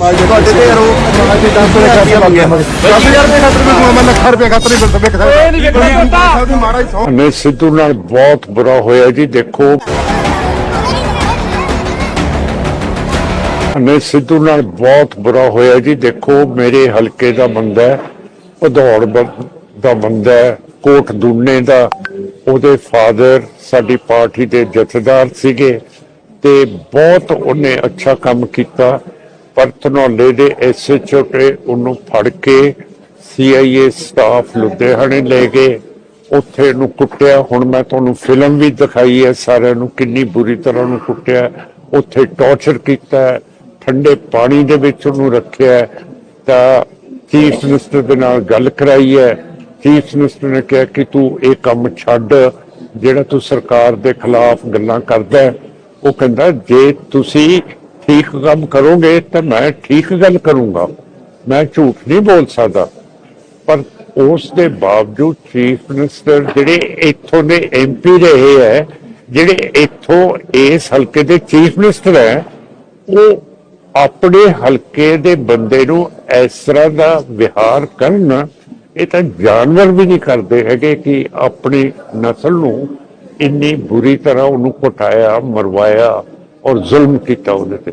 ਤੁਹਾਡੇ ਤੇ ਆਰੋਪ ਸਮਾਜ ਦੇ 10 ਤੋਂ ਕਾਫੀ ਮੰਗਿਆ। 10000 ਰੁਪਏ ਖਾਤਰ ਮੈਂ ਮੈਂ ਲੱਖ ਰੁਪਏ ਖਾਤਰ ਨਹੀਂ ਬਿਲਦਾ ਵੇਖ ਇਹ ਨਹੀਂ ਵੇਖਣਾ ਹੁੰਦਾ। ਸਕਦਾ ਮਾਰਾ ਹੀ ਸੌ। ਨੇ ਸਿੱਧੂ ਨਾਲ ਬਹੁਤ ਬੁਰਾ ਹੋਇਆ ਜੀ ਦੇਖੋ। ਨੇ ਸਿੱਧੂ ਨਾਲ ਬਹੁਤ ਬੁਰਾ ਹੋਇਆ ਜੀ ਦੇਖੋ। ਮੇਰੇ ਹਲਕੇ ਦਾ ਬੰਦਾ ਹੈ ਉਧੌੜ ਬ- ਦਾ ਬੰਦਾ ਹੈ ਕੋਟ ਦੁੰਨੇ ਦਾ। ਉਹਦੇ ਫਾਦਰ ਸਾਡੀ ਪਾਰਟੀ ਦੇ ਜਥੇਦਾਰ ਸੀਗੇ ਤੇ ਬਹੁਤ ਉਹਨੇ ਅੱਛਾ ਕੰਮ ਕੀਤਾ। ਪਰ ਦੇ ਐਸਐਚਓ ਤੇ ਉਹਨੂੰ ਫੜ ਕੇ ਸੀਆਈਏ ਸਟਾਫ ਲੁਧਿਆਣੇ ਲੈ ਗਏ। ਉੱਥੇ ਇਹਨੂੰ ਕੁੱਟਿਆ। ਹੁਣ ਮੈਂ ਤੁਹਾਨੂੰ ਫਿਲਮ ਵੀ ਦਿਖਾਈ ਹੈ, ਸਾਰਿਆਂ ਨੂੰ ਕਿੰਨੀ ਬੁਰੀ ਤਰ੍ਹਾਂ ਉਹਨੂੰ ਕੁੱਟਿਆ। ਉੱਥੇ ਟੌਰਚਰ ਕੀਤਾ ਠੰਡੇ ਪਾਣੀ ਦੇ ਵਿੱਚ ਉਹਨੂੰ ਰੱਖਿਆ ਤਾਂ ਚੀਫ ਮਿਨਿਸਟਰ ਦੇ ਨਾਲ ਗੱਲ ਕਰਾਈ ਹੈ। ਚੀਫ ਮਿਨਿਸਟਰ ਨੇ ਕਿਹਾ ਕਿ ਤੂੰ ਇਹ ਕੰਮ ਛੱਡ, ਜਿਹੜਾ ਤੂੰ ਸਰਕਾਰ ਦੇ ਖਿਲਾਫ ਗੱਲਾਂ ਕਰਦਾ ਉਹ ਕਹਿੰਦਾ, ਜੇ ਤੁਸੀਂ ਠੀਕ ਕੰਮ ਕਰੋਗੇ ਤਾਂ ਮੈਂ ਠੀਕ ਗੱਲ ਕਰੂੰਗਾ। ਮੈਂ ਝੂਠ ਨਹੀਂ ਬੋਲ ਸਕਦਾ। ਪਰ ਉਸ ਦੇ ਬਾਵਜੂਦ ਚੀਫ ਮਿਨਿਸਟਰ ਜਿਹੜੇ ਇੱਥੋਂ ਦੇ ਐਮਪੀ ਰਹੇ ਹੈ, ਜਿਹੜੇ ਇੱਥੋਂ ਇਸ ਹਲਕੇ ਦੇ ਚੀਫ ਮਿਨਿਸਟਰ ਹੈ, ਉਹ ਆਪਣੇ ਹਲਕੇ ਦੇ ਬੰਦੇ ਨੂੰ ਇਸ ਤਰ੍ਹਾਂ ਦਾ ਵਿਹਾਰ ਕਰਨ, ਇਹ ਤਾਂ ਜਾਨਵਰ ਵੀ ਨਹੀਂ ਕਰਦੇ ਹੈਗੇ ਕਿ ਆਪਣੀ ਨਸਲ ਨੂੰ ਇੰਨੀ ਬੁਰੀ ਤਰ੍ਹਾਂ ਉਹਨੂੰ ਕੁਟਾਇਆ, ਮਰਵਾਇਆ ਔਰ ਜ਼ੁਲਮ ਕੀਤਾ ਉਹਦੇ ਤੇ